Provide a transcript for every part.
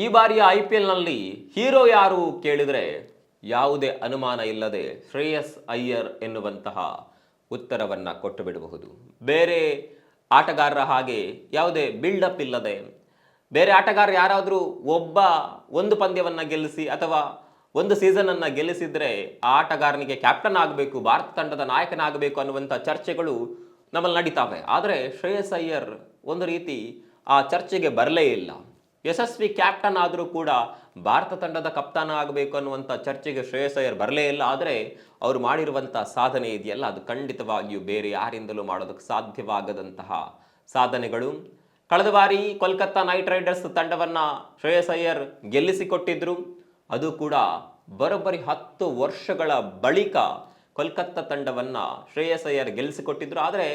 ಈ ಬಾರಿಯ I P ಎಲ್ನಲ್ಲಿ hero ಯಾರು ಕೇಳಿದರೆ ಯಾವುದೇ ಅನುಮಾನ ಇಲ್ಲದೆ ಶ್ರೇಯಸ್ ಅಯ್ಯರ್ ಎನ್ನುವಂತಹ ಉತ್ತರವನ್ನು ಕೊಟ್ಟು ಬಿಡಬಹುದು. ಬೇರೆ ಆಟಗಾರರ ಹಾಗೆ ಯಾವುದೇ ಬಿಲ್ಡಪ್ ಇಲ್ಲದೆ, ಬೇರೆ ಆಟಗಾರ ಯಾರಾದರೂ ಒಬ್ಬ ಒಂದು ಪಂದ್ಯವನ್ನು ಗೆಲ್ಲಿಸಿ ಅಥವಾ ಒಂದು ಸೀಸನನ್ನು ಗೆಲ್ಲಿಸಿದ್ರೆ ಆ ಆಟಗಾರನಿಗೆ ಕ್ಯಾಪ್ಟನ್ ಆಗಬೇಕು, ಭಾರತ ತಂಡದ ನಾಯಕನಾಗಬೇಕು ಅನ್ನುವಂಥ ಚರ್ಚೆಗಳು ನಮ್ಮಲ್ಲಿ ನಡೀತಾವೆ. ಆದರೆ ಶ್ರೇಯಸ್ ಅಯ್ಯರ್ ಒಂದು ರೀತಿ ಆ ಚರ್ಚೆಗೆ ಬರಲೇ ಇಲ್ಲ. ಯಶಸ್ವಿ ಕ್ಯಾಪ್ಟನ್ ಆದರೂ ಕೂಡ ಭಾರತ ತಂಡದ ಕಪ್ತಾನ ಆಗಬೇಕು ಅನ್ನುವಂಥ ಚರ್ಚೆಗೆ ಶ್ರೇಯಸ್ ಅಯ್ಯರ್ ಬರಲೇ ಇಲ್ಲ. ಆದರೆ ಅವರು ಮಾಡಿರುವಂಥ ಸಾಧನೆ ಇದೆಯಲ್ಲ, ಅದು ಖಂಡಿತವಾಗಿಯೂ ಬೇರೆ ಯಾರಿಂದಲೂ ಮಾಡೋದಕ್ಕೆ ಸಾಧ್ಯವಾಗದಂತಹ ಸಾಧನೆಗಳು. ಕಳೆದ ಬಾರಿ ಕೋಲ್ಕತ್ತಾ ನೈಟ್ ರೈಡರ್ಸ್ ತಂಡವನ್ನು ಶ್ರೇಯಸ್ ಅಯ್ಯರ್ ಗೆಲ್ಲಿಸಿಕೊಟ್ಟಿದ್ರು. ಅದು ಕೂಡ ಬರೋಬ್ಬರಿ ಹತ್ತು ವರ್ಷಗಳ ಬಳಿಕ ಕೋಲ್ಕತ್ತಾ ತಂಡವನ್ನು ಶ್ರೇಯಸ್ ಅಯ್ಯರ್ ಗೆಲ್ಲಿಸಿಕೊಟ್ಟಿದ್ರು. ಆದರೆ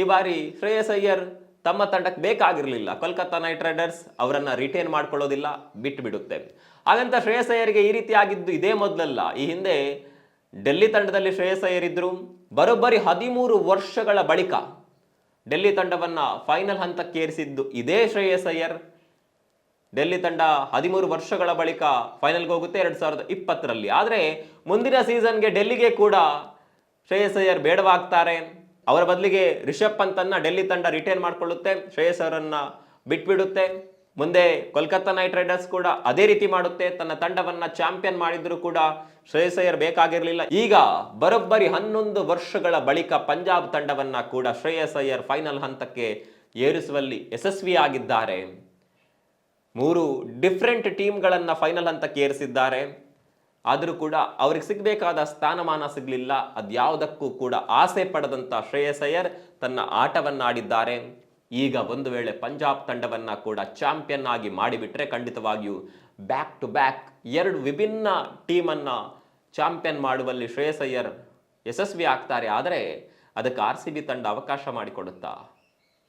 ಈ ಬಾರಿ ಶ್ರೇಯಸ್ ಅಯ್ಯರ್ ತಮ್ಮ ತಂಡಕ್ಕೆ ಬೇಕಾಗಿರಲಿಲ್ಲ. ಕೋಲ್ಕತ್ತಾ ನೈಟ್ ರೈಡರ್ಸ್ ಅವರನ್ನು ರಿಟೇನ್ ಮಾಡ್ಕೊಳ್ಳೋದಿಲ್ಲ ಬಿಟ್ಟು ಬಿಡುತ್ತೆ ಹಾಗಂತ ಶ್ರೇಯಸ್ ಅಯ್ಯರ್ಗೆ ಈ ರೀತಿ ಆಗಿದ್ದು ಇದೇ ಮೊದಲಲ್ಲ. ಈ ಹಿಂದೆ ಡೆಲ್ಲಿ ತಂಡದಲ್ಲಿ ಶ್ರೇಯಸ್ ಅಯ್ಯರ್ ಇದ್ರು ಬರೋಬ್ಬರಿ ಹದಿಮೂರು ವರ್ಷಗಳ ಬಳಿಕ ಡೆಲ್ಲಿ ತಂಡವನ್ನು ಫೈನಲ್ ಹಂತಕ್ಕೆ ಏರಿಸಿದ್ದು ಇದೇ ಶ್ರೇಯಸ್ ಅಯ್ಯರ್. ಡೆಲ್ಲಿ ತಂಡ ಹದಿಮೂರು ವರ್ಷಗಳ ಬಳಿಕ ಫೈನಲ್ಗೆ ಹೋಗುತ್ತೆ ಎರಡು ಸಾವಿರದ ಇಪ್ಪತ್ತರಲ್ಲಿ. ಆದರೆ ಮುಂದಿನ ಸೀಸನ್ಗೆ ಡೆಲ್ಲಿಗೆ ಕೂಡ ಶ್ರೇಯಸ್ ಅಯ್ಯರ್ ಬೇಡವಾಗ್ತಾರೆ. ಅವರ ಬದಲಿಗೆ ರಿಷಬ್ ಪಂತನ್ನು ಡೆಲ್ಲಿ ತಂಡ ರಿಟೈನ್ ಮಾಡಿಕೊಳ್ಳುತ್ತೆ. ಶ್ರೇಯಸ್ ಅವರನ್ನ ಬಿಟ್ಬಿಡುತ್ತೆ. ಮುಂದೆ ಕೋಲ್ಕತ್ತಾ ನೈಟ್ ರೈಡರ್ಸ್ ಕೂಡ ಅದೇ ರೀತಿ ಮಾಡುತ್ತೆ. ತನ್ನ ತಂಡವನ್ನ ಚಾಂಪಿಯನ್ ಮಾಡಿದ್ರು ಕೂಡ ಶ್ರೇಯಸ್ ಅಯ್ಯರ್ ಬೇಕಾಗಿರಲಿಲ್ಲ. ಈಗ ಬರೋಬ್ಬರಿ ಹನ್ನೊಂದು ವರ್ಷಗಳ ಬಳಿಕ ಪಂಜಾಬ್ ತಂಡವನ್ನ ಕೂಡ ಶ್ರೇಯಸ್ ಅಯ್ಯರ್ ಫೈನಲ್ ಹಂತಕ್ಕೆ ಏರಿಸುವಲ್ಲಿ ಯಶಸ್ವಿಯಾಗಿದ್ದಾರೆ ಮೂರು ಡಿಫ್ರೆಂಟ್ ಟೀಮ್ಗಳನ್ನು ಫೈನಲ್ ಹಂತಕ್ಕೆ ಏರಿಸಿದ್ದಾರೆ. ಆದರೂ ಕೂಡ ಅವ್ರಿಗೆ ಸಿಗಬೇಕಾದ ಸ್ಥಾನಮಾನ ಸಿಗಲಿಲ್ಲ. ಅದ್ಯಾವುದಕ್ಕೂ ಕೂಡ ಆಸೆ ಪಡೆದಂಥ ಶ್ರೇಯಸ್ ಅಯ್ಯರ್ ತನ್ನ ಆಟವನ್ನು ಆಡಿದ್ದಾರೆ ಈಗ ಒಂದು ವೇಳೆ ಪಂಜಾಬ್ ತಂಡವನ್ನು ಕೂಡ ಚಾಂಪಿಯನ್ ಆಗಿ ಮಾಡಿಬಿಟ್ರೆ ಖಂಡಿತವಾಗಿಯೂ ಬ್ಯಾಕ್ ಟು ಬ್ಯಾಕ್ ಎರಡು ವಿಭಿನ್ನ ಟೀಮನ್ನು ಚಾಂಪಿಯನ್ ಮಾಡುವಲ್ಲಿ ಶ್ರೇಯಸ್ ಅಯ್ಯರ್ ಯಶಸ್ವಿ ಆಗ್ತಾರೆ. ಆದರೆ ಅದಕ್ಕೆ ಆರ್ ಸಿ ಬಿ ತಂಡ ಅವಕಾಶ ಮಾಡಿಕೊಡುತ್ತಾ?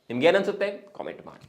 ನಿಮ್ಗೇನನ್ಸುತ್ತೆ? ಕಾಮೆಂಟ್ ಮಾಡಿ.